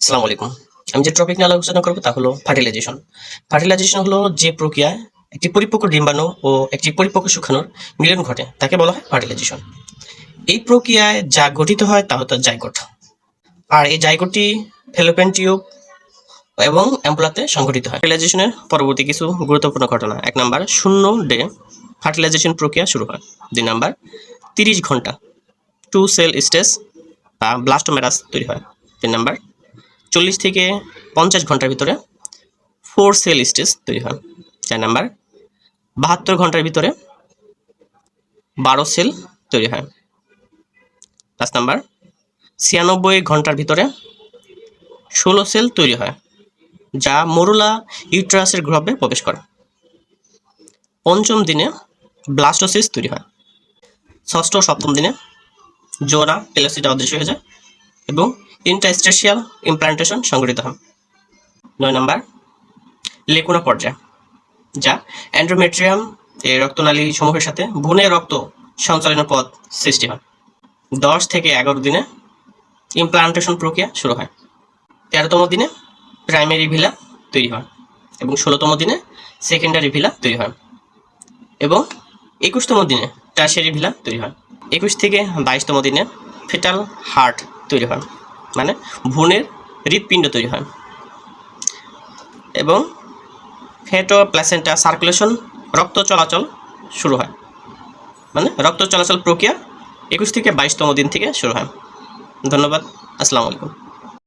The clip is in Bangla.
আসসালামু আলাইকুম। আমি যে টপিক নিয়ে আলোচনা করব তা হলো ফার্টিলাইজেশন ফার্টিলাইজেশন হলো যে প্রক্রিয়ায় একটি পরিপক্ক ডিম্বাণু ও একটি পরিপক্ক শুকানোর মিলন ঘটে, তাকে বলা হয় ফার্টিলাইজেশন এই প্রক্রিয়ায় যা গঠিত হয় তা হতো জাইগোট আর এই জাইগোটটি ফেলোপেন টিউব এবং অ্যাম্পুলাতে সংঘটিত হয়। ফার্টিলাইজেশনের পরবর্তী কিছু গুরুত্বপূর্ণ ঘটনা। এক নাম্বার, শূন্য ডে ফার্টিলাইজেশন প্রক্রিয়া শুরু হয়। দুই নাম্বার, তিরিশ ঘণ্টা টু সেল স্টেজ বা ব্লাস্টোমেরাস তৈরি হয়। তিন নাম্বার চল্লিশ থেকে পঞ্চাশ ঘণ্টার ভিতরে ফোর সেল স্টেজ তৈরি হয়। চার নাম্বার, বাহাত্তর ঘণ্টার ভিতরে বারো সেল তৈরি হয়। পাঁচ নাম্বার, ছিয়ানব্বই ঘণ্টার ভিতরে ষোলো সেল তৈরি হয়, যা মরুলা ইউট্রাসের গর্ভে প্রবেশ করে। পঞ্চম দিনে ব্লাস্টোসিস তৈরি হয়। ষষ্ঠ সপ্তম দিনে জোড়া পেলোসিটা অদৃশ্য হয়ে যায় এবং ইন্টাস্টেশিয়াল ইমপ্লান্টেশন সংঘটিত হয়। নয় নম্বর, লেকুনা পর্যায়, যা অ্যান্ড্রোমেট্রিয়াম এর রক্তনালী সমূহের সাথে ভ্রূণের রক্ত সঞ্চালনের পথ সৃষ্টি হয়। দশ থেকে এগারো দিনে ইমপ্লান্টেশন প্রক্রিয়া শুরু হয়। তেরোতম দিনে প্রাইমারি ভিলা তৈরি হয় এবং ষোলোতম দিনে সেকেন্ডারি ভিলা তৈরি হয় এবং একুশতম দিনে টার্সিয়ারি ভিলা তৈরি হয়। একুশ থেকে বাইশতম দিনে ফেটাল হার্ট তৈরি হয়। মানে ভ্রূণের হৃৎপিণ্ড তৈরি হয়। এবং ফেটো প্লাসেন্টা সার্কুলেশন রক্ত চলাচল শুরু হয়। মানে রক্ত চলাচল প্রক্রিয়া একুশ থেকে বাইশতম দিন থেকে শুরু হয়। ধন্যবাদ। আসসালামু আলাইকুম।